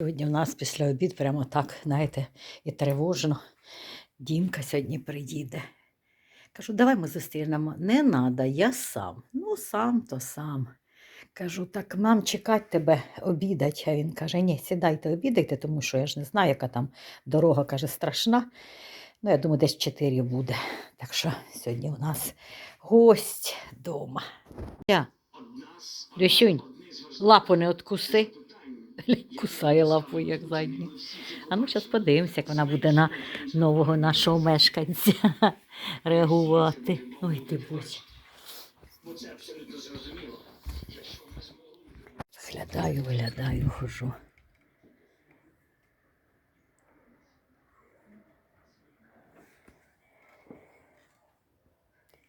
Сьогодні у нас після обід прямо так, знаєте, і тривожно. Дімка сьогодні приїде. Кажу, давай ми зустрінемо. Не треба, я сам. Ну, сам то сам. Кажу, так нам чекати тебе обідать. А він каже: ні, сідайте, обідайте, тому що я ж не знаю, яка там дорога каже, страшна. Ну, я думаю, десь 4 буде. Так що сьогодні у нас гость вдома. Я. Дюсюнь, лапу не откуси. Кусає лапу, як задню. А ну, зараз подивимося, як вона буде на нового нашого мешканця реагувати. Ой, ти будь. Виглядаю, виглядаю, хожу.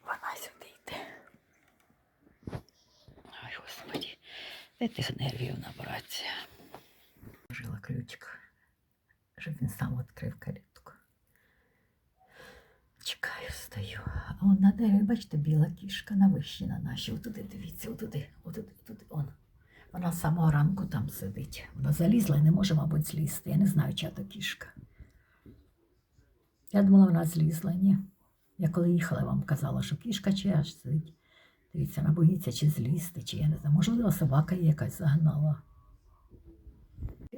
Вона сюди йде. Ой, господи, де тих нервів набратися? Ключик, щоб він сам відкрив калітку. Чекаю, стою. А он на дереві, бачите, біла кішка на вишні на нашій. Отуди, дивіться, отуди, отуди, отуди. Он. Вона з самого ранку там сидить. Вона залізла і не може, мабуть, злізти. Я не знаю, чия то кішка. Я думала, вона злізла, ні. Я коли їхала, вам казала, що кішка чи аж сидить. Дивіться, вона боїться чи злізти, чи я не знаю. Можливо, собака її якась загнала.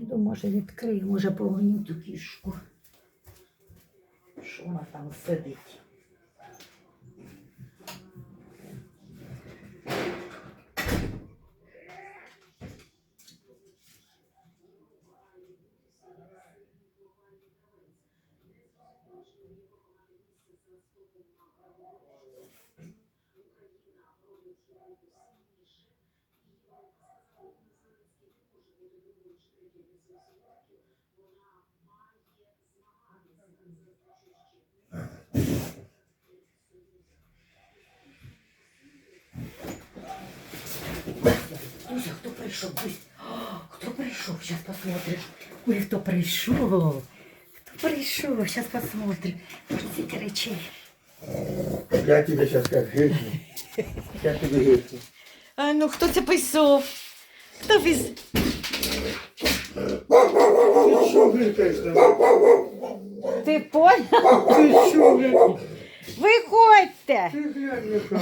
Піду, може, відкрию, може, погоню ту кішку. Що вона там сидить? Друзья, хто прийшов? Хто прийшов? Сейчас посмотрим. Ой, хто прийшов? Хто прийшов? Сейчас посмотрим. Стільки речей. Я тебе сейчас как грызну. Я тебе грызну. А ну хто це писав? Хто пис Ты что грызаешь там? Ти понял? Ты что, блядь? Виходьте! Ты глянь, яка.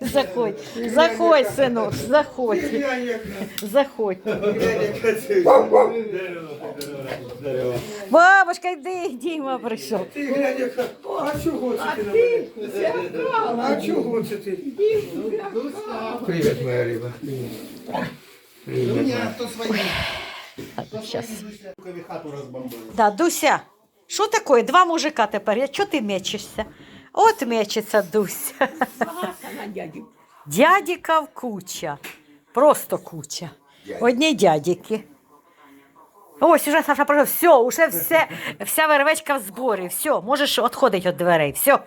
Заходь, заходь, синок, Ты заходь, глянь, яка. заходь. Глянь, яка ти. Бабушка, йди, Діма прийшов. Ти глянь, яка. А чого це ти на мене? А чого це ти? Привіт, моя риба. Привіт, моя. Щас. Рукаві хату розбомбили. Да, Дуся, що таке? Два мужика тепер. Я чого ти мечешся? От мечеться Дуся. Дядіків куча. Просто куча. Одні дядіки. Ось уже Саша прийшов. Все, уже все, вся вервечка в зборі. Все, можеш відходити від дверей. Все.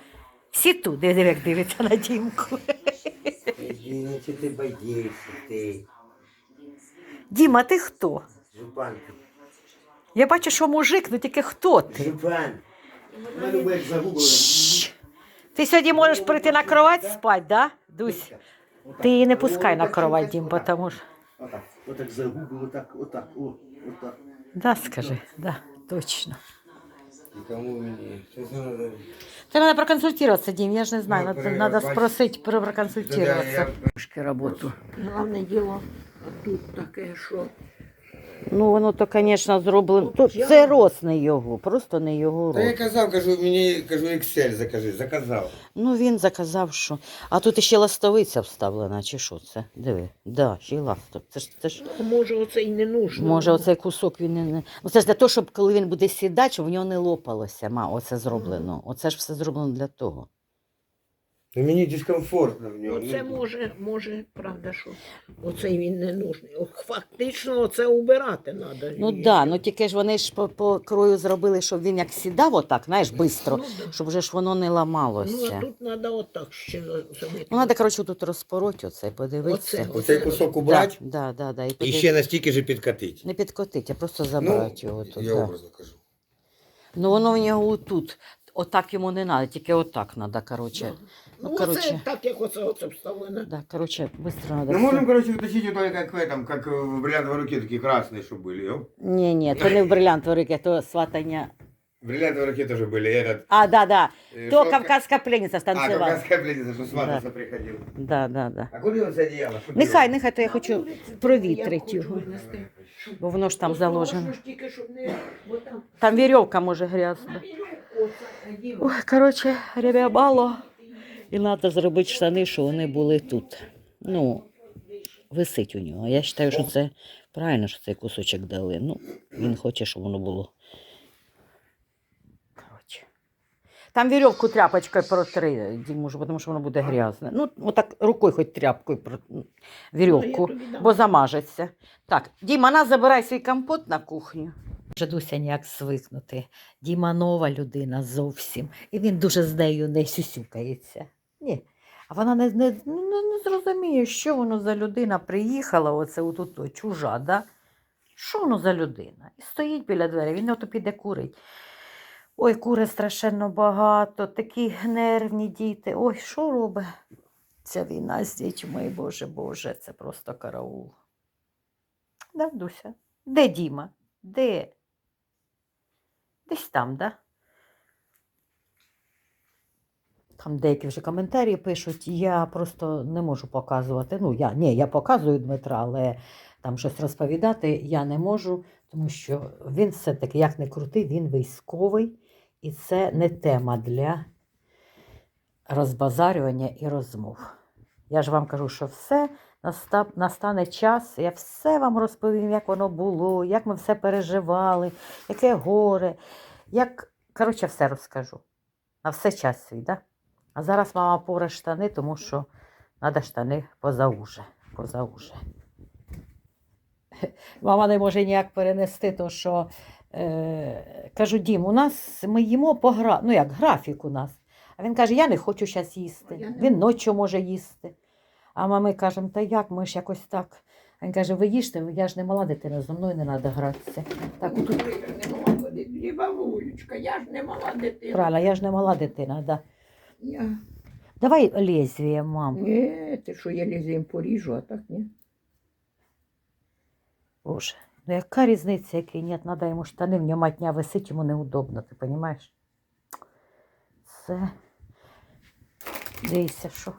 Всі тут, диви, як дивиться на Дімку. Извините, ти боїшся, ти. Діма, ти хто? Жупан. Я бачу, що мужик, ну тільки хто ти? Жупан. Мене любить загуглили. Ти сьогодні можеш прийти на кровать спати, да, Дусь? Ти її не пускай на кровать, Дім, тому що. Отак, отак загуглили, отак, отак, о, отак. Да, скажи, да, точно. Нікому мені. Це треба. Проконсультуватися, Дім, я ж не знаю, Ну, треба, треба бач- спросити про проконсультуватися. Я- Трошки роботу. Головне діло, а тут таке, що Ну, воно то, звісно, зроблено. Тут це рост не його, просто не його Та я казав, кажу, мені кажу, Excel закажи, заказав. Ну, він заказав, що. А тут ще ластовиця вставлена, чи що це? Диви, да, ще й ластов. Це ж, це ж може оце й не нужно. Може, оцей кусок він не- не. Ну, це ж для того, щоб коли він буде сідати, щоб в нього не лопалося. Ма, оце зроблено. Оце ж все зроблено для того. Ну, мені дискомфортно в ньому. Оце Ну, може, може, правда, що оцей він не нужний. Фактично оце убирати треба. Ну так, да, ну тільки ж вони ж по, по крою зробили, щоб він як сідав отак, знаєш, швидко, Ну, да. щоб вже ж воно не ламалося. Ну, а тут треба отак ще зробити. Ну, треба, коротше, тут розпороти оце, подивитися. Оце. Оцей кусок убрати Да, да, да, і і ще настільки ж підкатити. Не підкотить, а просто забрати його тут. я да. образно кажу. Ну воно в нього тут. отак йому не треба, тільки отак треба, коротше. Ну, Ну, це коротше. так, як оце, оце вставлено. Да, коротше, швидко треба. Ну, можем, короче, уточнить вот только как в этом, как в бриллиантовой руке, такие красные, что были. Оп. Ні, ні, то не в брилянтовій руки, то сватання. В бриллиантовой руке тоже были. и Этот, А, да, да. э, То шелка- кавказька пленниця А, станцювала. кавказская пленница, что свататься приходил. Да, да, да. А куда он одеяло? Что Нехай, делать? нехай, то я хочу провітрити його, бо воно ж там заложено. Тільки, щоб не... бо там Там вірьовка може грязна. Ой, коротше, ребябало. І треба зробити штани, що вони були тут. Ну, висить у нього. Я вважаю, що це правильно, що цей кусочок дали. Ну, він хоче, щоб воно було. Коротше. Там вірьовку тряпочкою протри, Дімуш, тому що воно буде грязне. Ну, отак рукою хоч тряпкою про вірьовку, Ну, бо замажеться. Так, Діма, на забирай свій компот на кухню. Жадуся ніяк звикнути. Діма нова людина зовсім. І він дуже з нею не сюсюкається. Ні. А вона не, не, ну, не, не зрозуміє, що воно за людина приїхала, оце отут чужа, да? Що воно за людина? І стоїть біля двері, він ото піде курить. Ой, кури страшенно багато, такі нервні діти. Ой, що робить ця війна з дітьми, Боже, Боже, це просто караул. Да, Дуся? Де Діма? Де? Десь там, да? Там деякі вже коментарі пишуть, я просто не можу показувати. Ну, я, ні, я показую Дмитра, але там щось розповідати я не можу, тому що він все-таки, як не крутий, він військовий, і це не тема для розбазарювання і розмов. Я ж вам кажу, що все настане час, я все вам розповім, як воно було, як ми все переживали, яке горе, як, коротше, все розкажу. На все час свій, да? А зараз мама поре штани, тому що треба штани позауже. позауже. Мама не може ніяк перенести, то що е, кажу, Дім, у нас ми їмо по гра... ну як графік у нас. А він каже, я не хочу зараз їсти. Він ночі може їсти. А мами кажемо, та як, ми ж якось так. Він каже, ви їжте, я ж не мала дитина, зі мною не треба гратися. Так, ж не мала дитина. Бабулечка, я ж не мала дитина. правильно, я ж не мала дитина. Да. Я... Давай лезвіє, мам. Ні, ти що, я лізем поріжу, а так ні. Боже, ну яка різниця, який ні, треба йому штани, в нього матня висить, йому неудобно, ти розумієш? Це. Дивися, що.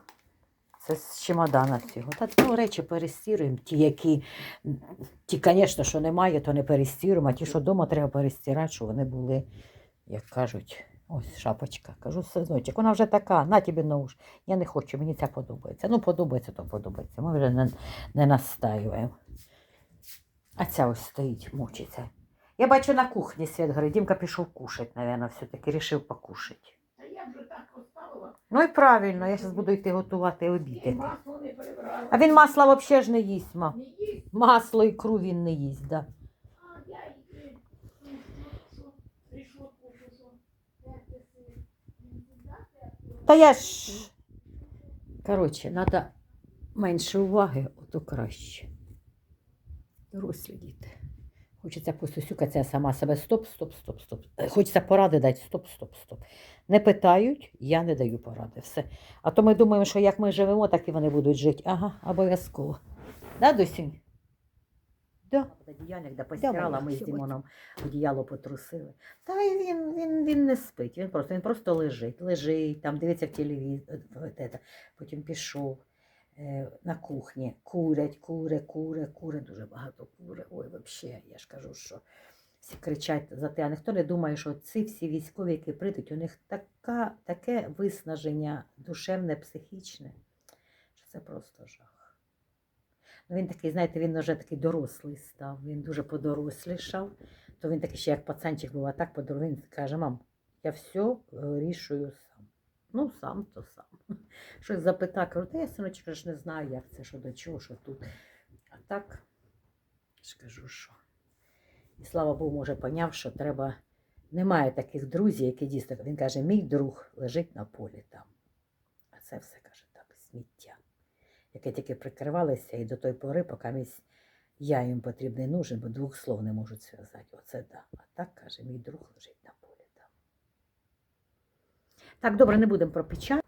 Це з чемодана цього. Та ну, речі перестіруємо. Ті, які, ті, звісно, що немає, то не перестіруємо, а ті, що вдома треба перестирати, щоб вони були, як кажуть, ось шапочка. Кажу, синочок, вона вже така, на тобі нож. Я не хочу, мені ця подобається. Ну, подобається, то подобається. Ми вже не, не настаюємо. А ця ось стоїть, мучиться. Я бачу на кухні світ горить. Дімка пішов кушать, мабуть, все-таки рішив покушать. Та я вже так. Ну і правильно, я зараз буду йти готувати перебрала. А він масла взагалі ж не їсть, ма. Масло і кру він не їсть, да. Ну, Та я ж. Коротше, треба менше уваги, ото краще. Дорослі діти. Хочеться посусюкатися я сама себе. Стоп, стоп, стоп, стоп. Е, Хочеться поради дати. Стоп, стоп, стоп. Не питають, я не даю поради. Все. А то ми думаємо, що як ми живемо, так і вони будуть жити. Ага, обов'язково. Да, Досінь? Да. Одіяльник, де постирала, ми з. Дімоном одіяло потрусили. Та він, він, він не спить, він просто, він просто лежить, лежить, там дивиться в телевізор, потім пішов е, на кухні, курять, куре, куре, куре, дуже багато куре. Ой, взагалі, я ж кажу, що всі кричать за те, а ніхто не думає, що ці всі військові, які прийдуть, у них така, таке виснаження душевне, психічне, що це просто жах. Ну, він такий, знаєте, він вже такий дорослий став, він дуже подорослішав, то він такий ще як пацанчик був, а так подор... він каже, мам, я все вирішую сам. Ну, сам то сам. Щось запитав, кажу, та я синочка ж не знаю, як це, що до чого, що тут. А так, ж кажу, що. І слава Богу, може, поняв, що треба. Немає таких друзів, які дійсно. Він каже, мій друг лежить на полі там. А це все каже так, сміття. Яке тільки прикривалися і до той пори, поки місь я їм потрібний нужен, бо двох слов не можуть зв'язати. Оце да. А так каже, мій друг лежить на полі там. Так, добре, не будемо про печаль.